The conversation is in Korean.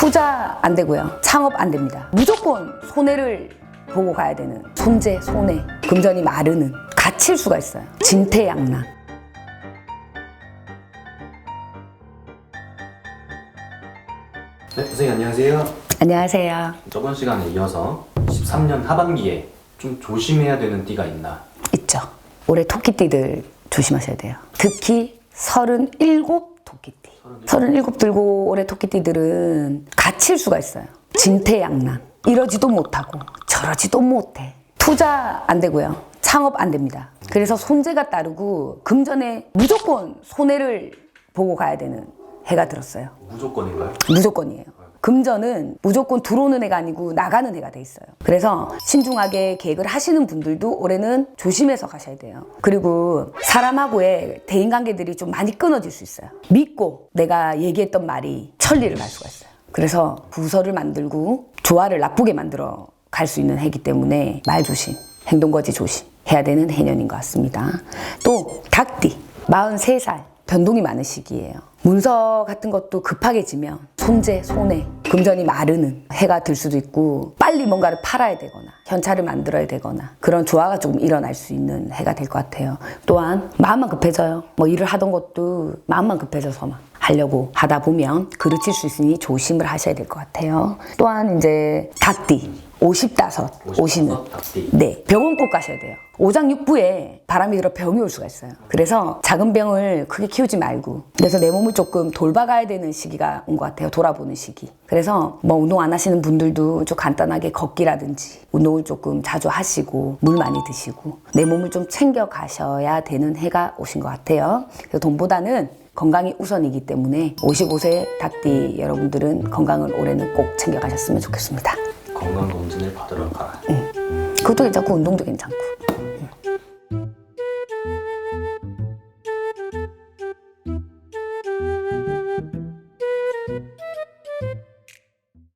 투자 안 되고요. 창업 안 됩니다. 무조건 손해를 보고 가야 되는 손재, 손해, 금전이 마르는 갇힐 수가 있어요. 진퇴양난. 네, 선생님 안녕하세요. 안녕하세요. 저번 시간에 이어서 13년 하반기에 좀 조심해야 되는 띠가 있나? 있죠. 올해 토끼띠들 조심하셔야 돼요. 특히 37 토끼띠. 37 들고 올해 토끼띠들은 갇힐 수가 있어요. 진퇴양난. 이러지도 못하고 저러지도 못해. 투자 안 되고요. 창업 안 됩니다. 그래서 손재가 따르고 금전에 무조건 손해를 보고 가야 되는 해가 들었어요. 무조건인가요? 무조건이에요. 금전은 무조건 들어오는 해가 아니고 나가는 해가 돼 있어요. 그래서 신중하게 계획을 하시는 분들도 올해는 조심해서 가셔야 돼요. 그리고 사람하고의 대인관계들이 좀 많이 끊어질 수 있어요. 믿고 내가 얘기했던 말이 천리를 갈 수가 있어요. 그래서 부서를 만들고 조화를 나쁘게 만들어 갈 수 있는 해기 때문에 말 조심, 행동 거지 조심 해야 되는 해년인 것 같습니다. 또 닭띠 43살 변동이 많은 시기예요. 문서 같은 것도 급하게 지면 손재, 손해, 금전이 마르는 해가 들 수도 있고 빨리 뭔가를 팔아야 되거나 현찰을 만들어야 되거나 그런 조화가 조금 일어날 수 있는 해가 될 것 같아요. 또한 마음만 급해져요. 뭐 일을 하던 것도 마음만 급해져서만 하려고 하다 보면 그르칠 수 있으니 조심을 하셔야 될 것 같아요. 또한 이제 닭띠 55, 오시는. 네, 병원 꼭 가셔야 돼요. 오장육부에 바람이 들어 병이 올 수가 있어요. 그래서 작은 병을 크게 키우지 말고 그래서 내 몸을 조금 돌봐가야 되는 시기가 온 것 같아요. 돌아보는 시기. 그래서 뭐 운동 안 하시는 분들도 좀 간단하게 걷기라든지 운동을 조금 자주 하시고 물 많이 드시고 내 몸을 좀 챙겨 가셔야 되는 해가 오신 것 같아요. 그래서 돈보다는 건강이 우선이기 때문에 55세 닭띠 여러분들은 건강을 올해는 꼭 챙겨 가셨으면 좋겠습니다. 건강 검진을 받으러 가라. 그것도 괜찮고 운동도 괜찮고.